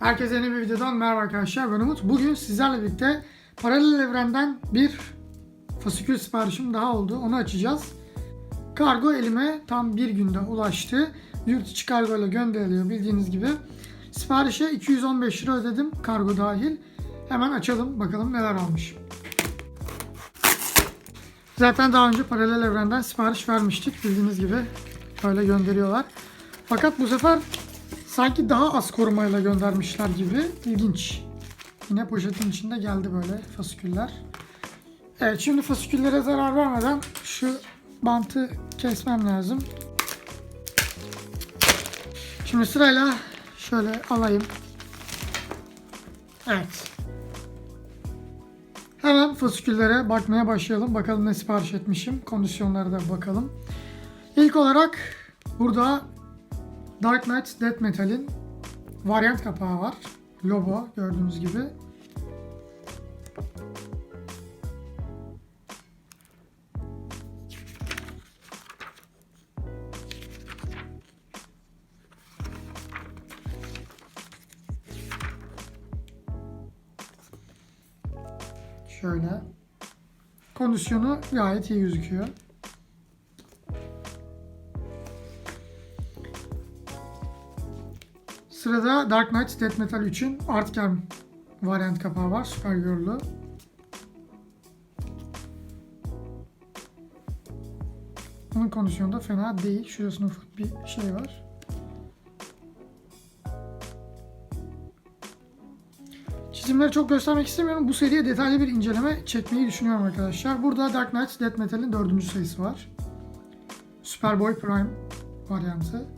Herkese yeni bir videodan merhaba arkadaşlar ben Umut. Bugün sizlerle birlikte paralel evrenden bir fasikül siparişim daha oldu. Onu açacağız. Kargo elime tam bir günde ulaştı. Yurt içi kargo ile gönderiliyor bildiğiniz gibi. Siparişe 215 lira ödedim kargo dahil. Hemen açalım bakalım neler almış. Zaten daha önce paralel evrenden sipariş vermiştik bildiğiniz gibi. Böyle gönderiyorlar. Fakat bu sefer sanki daha az korumayla göndermişler gibi. İlginç. Yine poşetin içinde geldi böyle fasiküller. Evet şimdi fasiküllere zarar vermeden şu bantı kesmem lazım. Şimdi sırayla şöyle alayım. Evet. Hemen fasiküllere bakmaya başlayalım. Bakalım ne sipariş etmişim. Kondisyonlara da bakalım. İlk olarak burada Dark Knight Death Metal'in varyant kapağı var. Logo gördüğünüz gibi. Şöyle. Kondisyonu gayet iyi gözüküyor. Sırada Dark Knight Death Metal 3'ün Artgerm varyant kapağı var. Supergirl'lu. Bunun kondisyonu da fena değil. Şurasında ufak bir şey var. Çizimleri çok göstermek istemiyorum. Bu seriye detaylı bir inceleme çekmeyi düşünüyorum arkadaşlar. Burada Dark Knight Death Metal'in dördüncü sayısı var. Superboy Prime varyantı.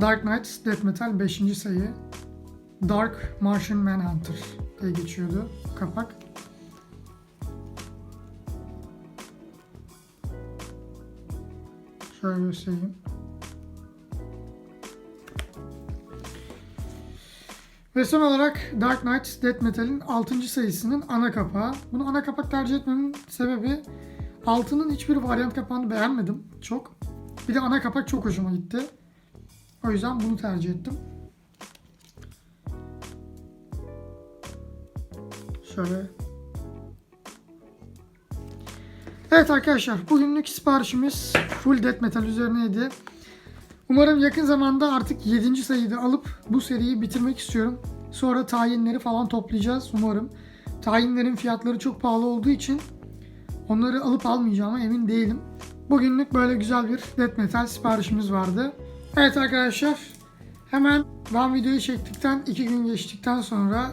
Dark Knight Death Metal 5. sayı. Dark Martian Manhunter diye geçiyordu kapak. Şöyle göstereyim. Ve son olarak Dark Knight Death Metal'in 6. sayısının ana kapağı. Bunu ana kapak tercih etmemin sebebi altının hiçbir varyant kapağını beğenmedim çok. Bir de ana kapak çok hoşuma gitti. O yüzden bunu tercih ettim. Şöyle. Evet arkadaşlar bugünlük siparişimiz full death metal üzerineydi. Umarım yakın zamanda artık 7. sayıda alıp bu seriyi bitirmek istiyorum. Sonra tayinleri falan toplayacağız umarım. Tayinlerin fiyatları çok pahalı olduğu için onları alıp almayacağıma emin değilim. Bugünlük böyle güzel bir death metal siparişimiz vardı. Evet arkadaşlar hemen ben videoyu çektikten 2 gün geçtikten sonra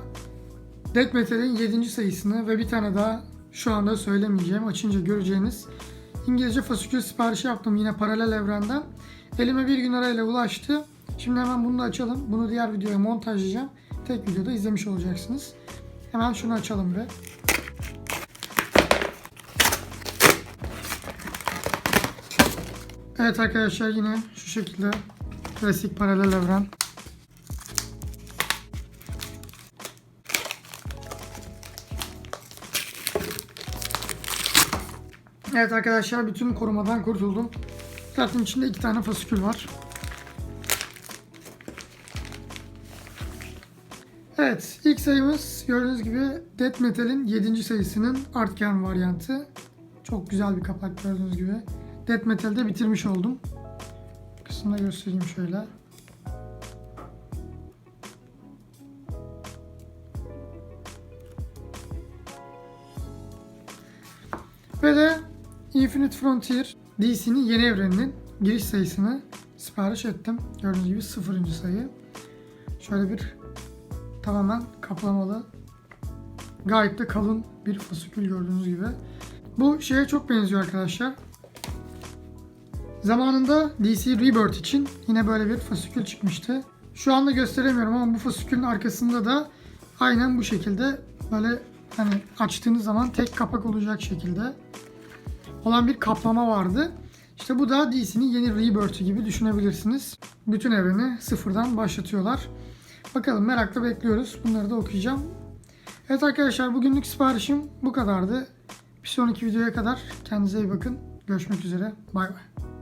Death Metal'in 7. sayısını ve bir tane daha şu anda söylemeyeceğim açınca göreceğiniz İngilizce fasikül siparişi yaptım yine paralel evrenden. Elime bir gün arayla ulaştı. Şimdi hemen bunu da açalım. Bunu diğer videoya montajlayacağım. Tek videoda izlemiş olacaksınız. Hemen şunu açalım bir. Evet arkadaşlar yine şu şekilde klasik paralel evren. Evet arkadaşlar bütün korumadan kurtuldum. Zaten içinde iki tane fasikül var. Evet ilk sayımız gördüğünüz gibi Death Metal'in 7. sayısının Artgen varyantı. Çok güzel bir kapak gördüğünüz gibi. Death Metal'de bitirmiş oldum. Kısmını göstereyim şöyle. Ve de Infinite Frontier DC'nin yeni evreninin giriş sayısını sipariş ettim. Gördüğünüz gibi sıfırıncı sayı. Şöyle bir tamamen kaplamalı gayet de kalın bir fasikül gördüğünüz gibi. Bu şeye çok benziyor arkadaşlar. Zamanında DC Rebirth için yine böyle bir fasikül çıkmıştı. Şu anda gösteremiyorum ama bu fasikülün arkasında da aynen bu şekilde böyle hani açtığınız zaman tek kapak olacak şekilde olan bir kaplama vardı. İşte bu da DC'nin yeni Rebirth'ü gibi düşünebilirsiniz. Bütün evreni sıfırdan başlatıyorlar. Bakalım merakla bekliyoruz. Bunları da okuyacağım. Evet arkadaşlar bugünlük siparişim bu kadardı. Bir sonraki videoya kadar kendinize iyi bakın. Görüşmek üzere. Bay bay.